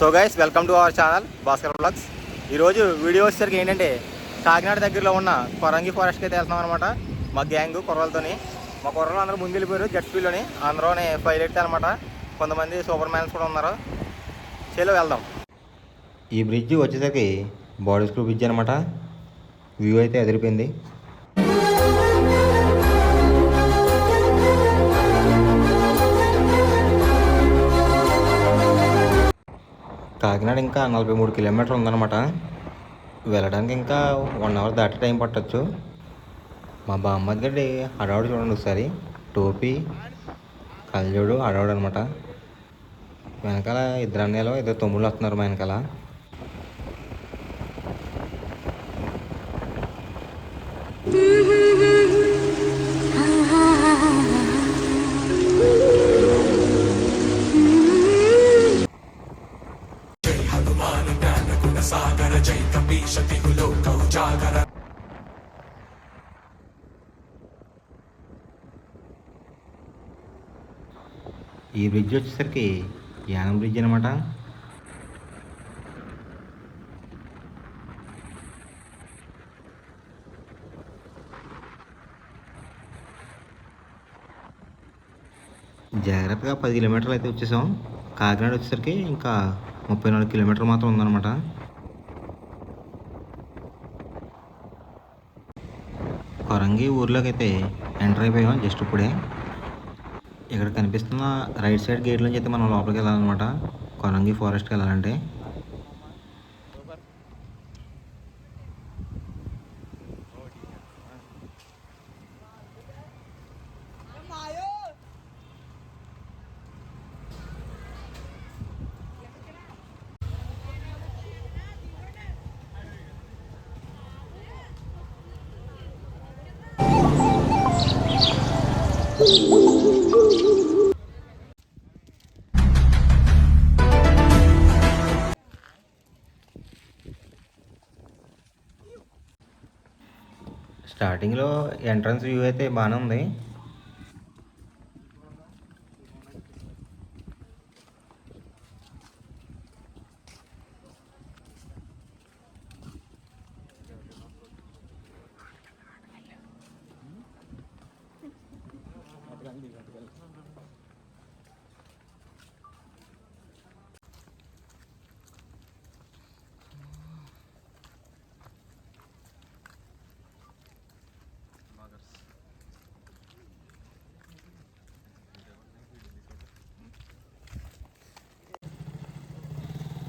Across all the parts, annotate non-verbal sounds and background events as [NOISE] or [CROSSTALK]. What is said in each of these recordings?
So guys welcome to our channel Bhaskar blogs ఈరోజు video వచ్చేసరికి ఏంటంటే కాకినాడ దగ్గరలో ఉన్న కొరంగి ఫారెస్ట్కి అయితే వెళ్తున్నాం అనమాట మా గ్యాంగ్ కుర్రలతోని. మా కుర్రలు అందరూ ముందు వెళ్ళిపోయారు జెట్ స్పీడ్లోని అందరూనే పైలట్ అనమాట కొంతమంది సూపర్ మ్యాన్స్ కూడా ఉన్నారు. చేలో వెళ్దాం. ఈ బ్రిడ్జ్ వచ్చేసరికి బాడీ స్క్రూ బ్రిడ్జ్ అనమాట వ్యూ అయితే ఎదిరిపోయింది. కాకినాడ ఇంకా నలభై మూడు కిలోమీటర్లు ఉందన్నమాట. వెళ్ళడానికి ఇంకా వన్ అవర్ దాటి టైం పట్టచ్చు. మా బామ్మది గడ్డి హడావుడు చూడండి ఒకసారి. టోపీ కళ్ళజోడు హడావుడు అనమాట వెనకాల ఇద్దరు అన్నయ్యలు ఇద్దరు తమ్ముళ్ళు వస్తున్నారు మా వెనకాల. ఈ బ్రిడ్జ్ వచ్చేసరికి యానం బ్రిడ్జ్ అనమాట జాగ్రత్తగా పది కిలోమీటర్లు అయితే వచ్చేసాం. కాకినాడ వచ్చేసరికి ఇంకా ముప్పై నాలుగు కిలోమీటర్లు మాత్రం ఉందన్నమాట. కొరంగి ఊర్లోకి అయితే ఎంటర్ అయిపోయాం జస్ట్ ఇప్పుడే. ఇక్కడ కనిపిస్తున్న రైట్ సైడ్ గేట్ నుంచి అయితే మనం లోపలికి వెళ్ళాలన్నమాట. కొనంగి ఫారెస్ట్కి వెళ్ళాలంటే. స్టార్టింగ్లో ఎంట్రన్స్ వ్యూ అయితే బాగానే ఉంది.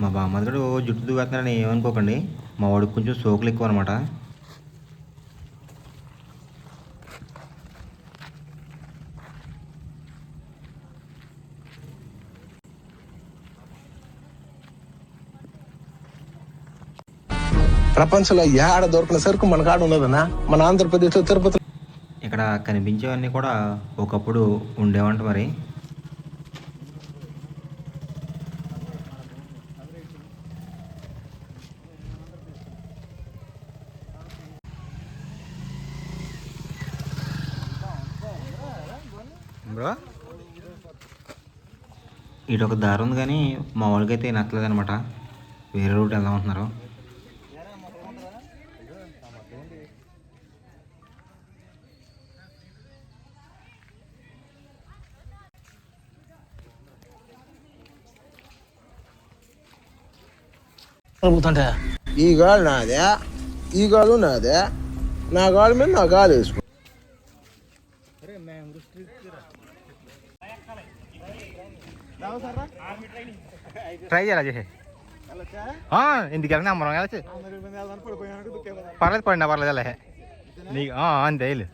మా ఓ జుట్టు దువ్వేస్తున్నాడని ఏమనుకోకండి. మా వాడికి కొంచెం సోకులు ఎక్కువ అనమాట ప్రపంచంలో ఏడ దొరికిన సరుకు మన కాడ ఉన్నదన్నా? మన ఆంధ్రప్రదేశ్ తిరుపతి ఇక్కడ కనిపించేవన్నీ కూడా ఒకప్పుడు ఉండేవంట మరి బ్రో ఇటు ఒక దారి ఉంది కానీ మా అయితే నచ్చలేదు అనమాట వేరే రూట్ వెళ్దాం అంటున్నారు. ఈ గాలి నాదే ఈ గాలు నాదే. నా గాలి మీద నా గాలి వేసుకో. ట్రై చేయాలి చేసే ఎందుకు వెళ్ళినా మనం వెళ్ళచ్చు పర్లేదు పడినా పర్లేదు వెళ్ళే నీకు ఆ, అంతే వెళ్ళు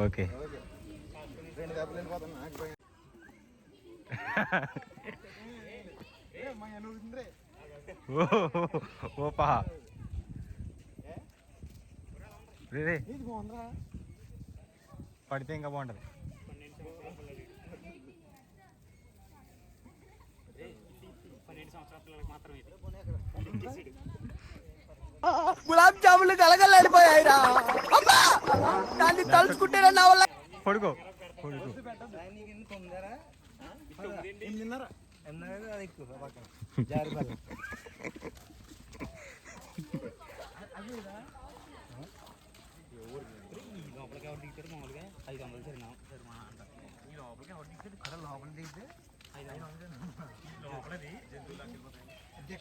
ఓకే ఓ ఓపా రే రే. పడితే ఇంకా బాగుంటుంది గులాబ్ జాములు కలగలాడిపోయాయిరా అమ్మా దాన్ని తలుచుకుంటేనే నా వల్ల పడుకో. పడుకో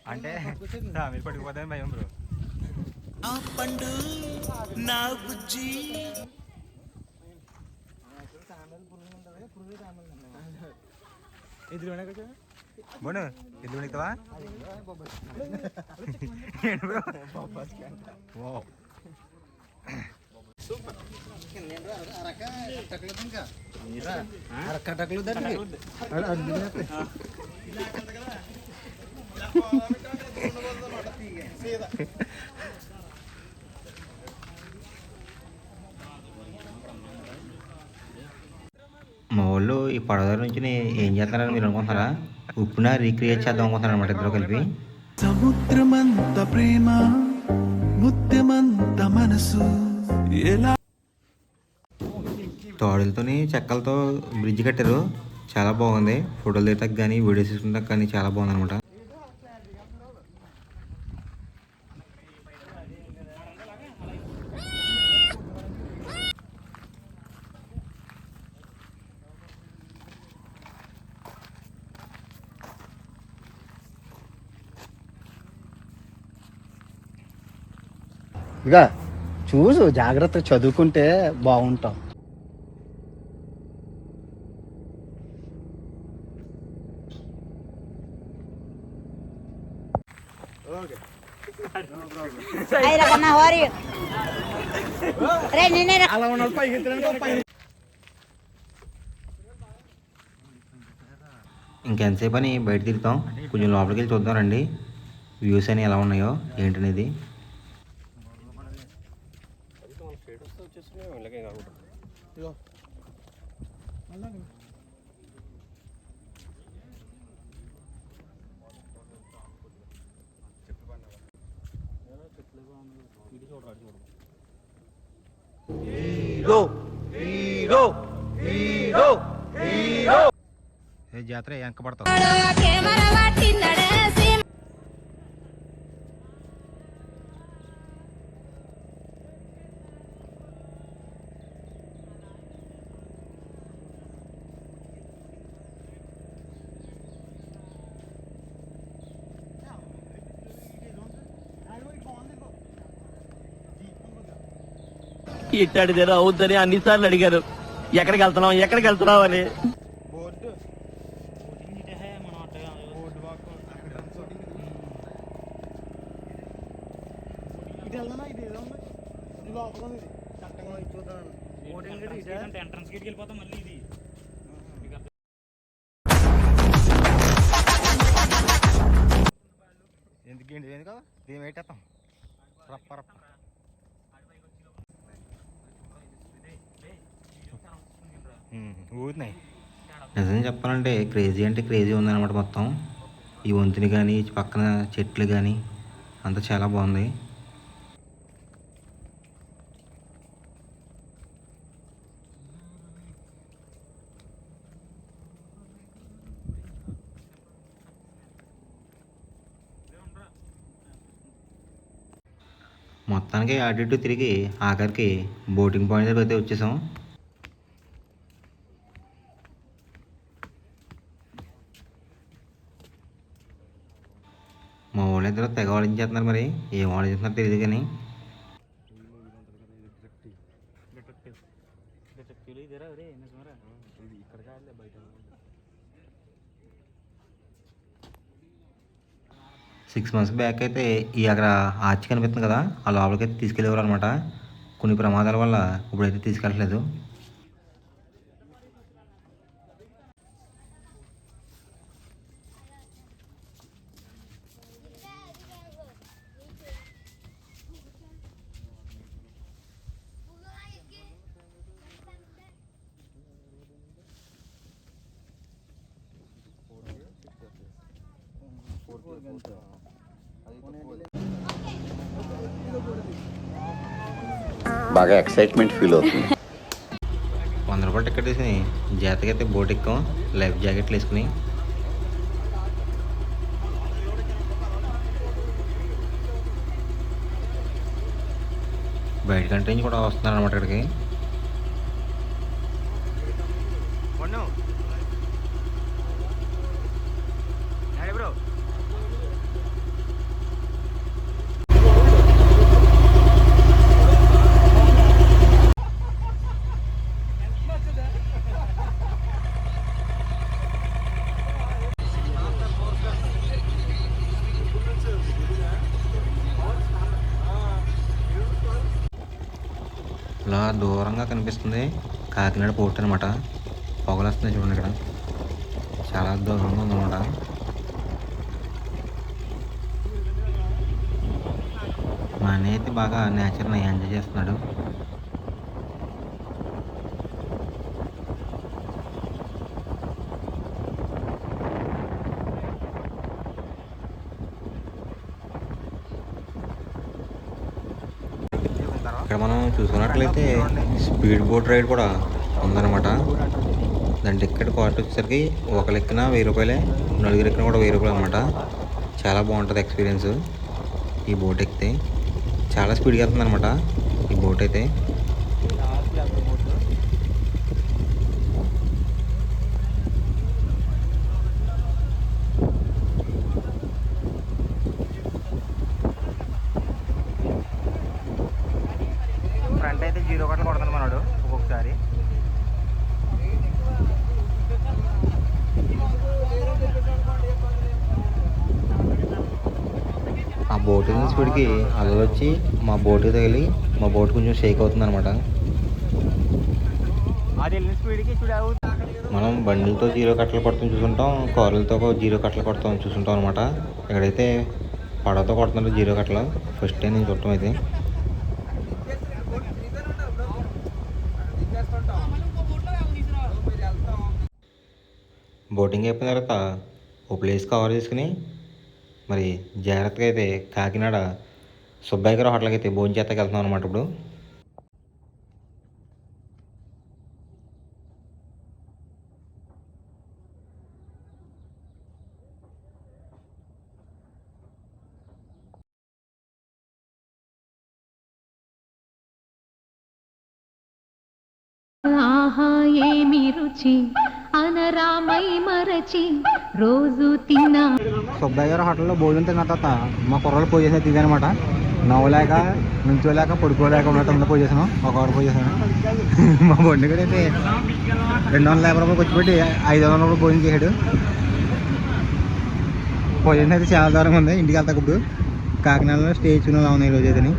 అంటే మీరు పడిపోతే భయం బ్రో. బోను ఎల్లు వణికుతావా ఏంటి బ్రో ఓ మా వాళ్ళు ఈ పడవ నుంచి ఏం చేస్తారని మీరు అనుకుంటున్నారా? ఉప్పున రీక్రియేట్ చేద్దాం అనుకుంటున్నారు అనమాట ఇద్దరు కలిపి. సముద్రమంత ప్రేమ ముత్యమంత మనసు. తోడులతోని చెక్కలతో బ్రిడ్జ్ కట్టారు. చాలా బాగుంది. ఫోటోలు తీయటానికి కానీ వీడియోస్ తీసుకుంటానికి కానీ చాలా బాగుంది అనమాట ఇక చూసు జాగ్రత్త చదువుకుంటే బాగుంటాం. ఇంకెంతసేపు అని బయట తిరుగుతాం? కొంచెం లోపలికి వెళ్ళి చూద్దాం రండి. వ్యూస్ అని ఎలా ఉన్నాయో ఏంటనేది. അയ്യോ നല്ല ಜಾತ್ರೆ ಅಂಕ ಪಡ್ತಾರೆ ఇట్టాడిదేదో అవుద్దని అన్నిసార్లు అడిగారు. ఎక్కడికి వెళ్తున్నావు? ఎక్కడికి వెళ్తున్నావు అని. ఎందుకు ఏంటి? ఎందుకు దీని పెట్టేస్తాం రప్ప రప్ప. ఊతున్నాయి నిజం చెప్పాలంటే క్రేజీ అంటే క్రేజీ ఉందన్నమాట మొత్తం. ఈ వంతుని కానీ పక్కన చెట్లు కానీ అంతా చాలా బాగుంది. మొత్తానికి అటు ఇటు తిరిగి ఆఖరికి బోటింగ్ పాయింట్ దగ్గర అయితే వచ్చేసాం. మా ఇద్దరు తెగ ఆలోచించేస్తున్నారు మరి. ఏం ఆలోచిస్తున్నారు తెలియదు కానీ. సిక్స్ మంత్స్ బ్యాక్ అయితే ఈ అక్కడ ఆర్చ్ కనిపిస్తుంది కదా ఆ లోపలికి అయితే తీసుకెళ్ళేవారు అనమాట కొన్ని ప్రమాదాల వల్ల ఇప్పుడైతే తీసుకెళ్ళట్లేదు. బాగా ఎక్సైట్మెంట్ ఫీల్ అవుతుంది. వంద రూపాయలు టికెట్ తీసుకుని జాతకైతే బోట్ ఎక్కాం. లైఫ్ జాకెట్లు వేసుకుని. బయట కంట్రీ నుంచి కూడా వస్తున్నారు అనమాట ఇక్కడికి. ఇలా దూరంగా కనిపిస్తుంది. కాకినాడ పోర్ట్ అనమాట పొగలు వస్తున్నాయి చూడండి ఇక్కడ. చాలా దూరంగా ఉందన్నమాట. మా అన్నయ్య అయితే బాగా నేచర్ని ఎంజాయ్ చేస్తున్నాడు. ఇక్కడ మనం చూసుకున్నట్లయితే స్పీడ్ బోట్ రైడ్ కూడా ఉందన్నమాట. దాని టికెట్ కాస్ట్ వచ్చేసరికి ఒక లెక్కన వెయ్యి రూపాయలే నలుగురు ఎక్కిన కూడా వెయ్యి రూపాయలు అనమాట చాలా బాగుంటుంది ఎక్స్పీరియన్స్ ఈ బోట్ ఎక్కితే. చాలా స్పీడ్గా వెళ్తుంది అనమాట ఈ బోట్ అయితే ఫ్రంట్ అయితే జీరో కట్టలు కొడుతున్నాడు మనోడు ఒక్కొక్కసారి ఆ స్పీడ్కి అలలు వచ్చి మా బోట్ తగిలి మా బోట్ కొంచెం షేక్ అవుతుంది. అనమాట మనం బండిలతో జీరో కట్టలు కొడతాం చూసుంటాం కార్లతో జీరో కట్టలు కొడతాం చూసుంటాం అనమాట ఇక్కడైతే పడవతో కొడుతున్నారు జీరో కట్టలు ఫస్ట్ టైం నేను చూడటం అయితే. బోటింగ్ అయిపోయిన తర్వాత ఓ ప్లేస్ కవర్ చేసుకుని మరి జాగ్రత్తగా అయితే కాకినాడ సుబ్బయ్య గారు హోటల్కి అయితే భోజనం చేతకి వెళ్తున్నాం అనమాట ఇప్పుడు. ఆహా ఏమి రుచి? అనరామై మరచి రోజు తిన్నా. సుబ్బయ్య హోటల్లో భోజనం తిన్న తర్వాత మా కుర్రలు పోయి చేసేది అనమాట నవ్వలేక నుంచోలేక పడుకోలేక ఉన్నట్టు ఉంది పోయి చేసాను ఒక ఆరు పూజ చేసాను [LAUGHS] మా బండి కూడా అయితే రెండు వందల యాభై రూపాయలు వచ్చిపెట్టి ఐదు వందల రూపాయలు భోజనం చేశాడు. భోజనం అయితే చాలా దూరంగా ఉంది. ఇంటికి వెళ్తాక ఇప్పుడు. కాకినాడలో స్టే ఇచ్చుకుని ఉన్నాయి ఈరోజు అయితే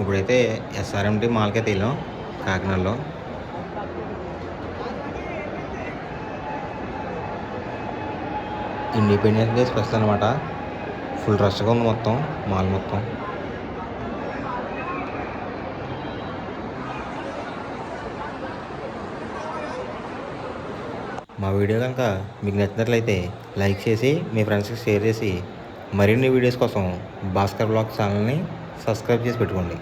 ఇప్పుడైతే ఎస్ఆర్ఎంటీ మాల్కైతే వెళ్ళాం. కాకినాడలో. ఇండిపెండెన్స్ డే స్పెషల్ అనమాట ఫుల్ రష్గా ఉంది మొత్తం మాల్ మొత్తం. మా వీడియో కనుక మీకు నచ్చినట్లయితే లైక్ చేసి మీ ఫ్రెండ్స్కి షేర్ చేసి మరిన్ని వీడియోస్ కోసం భాస్కర్ బ్లాగ్ ఛానల్ని సబ్స్క్రైబ్ చేసి పెట్టుకోండి.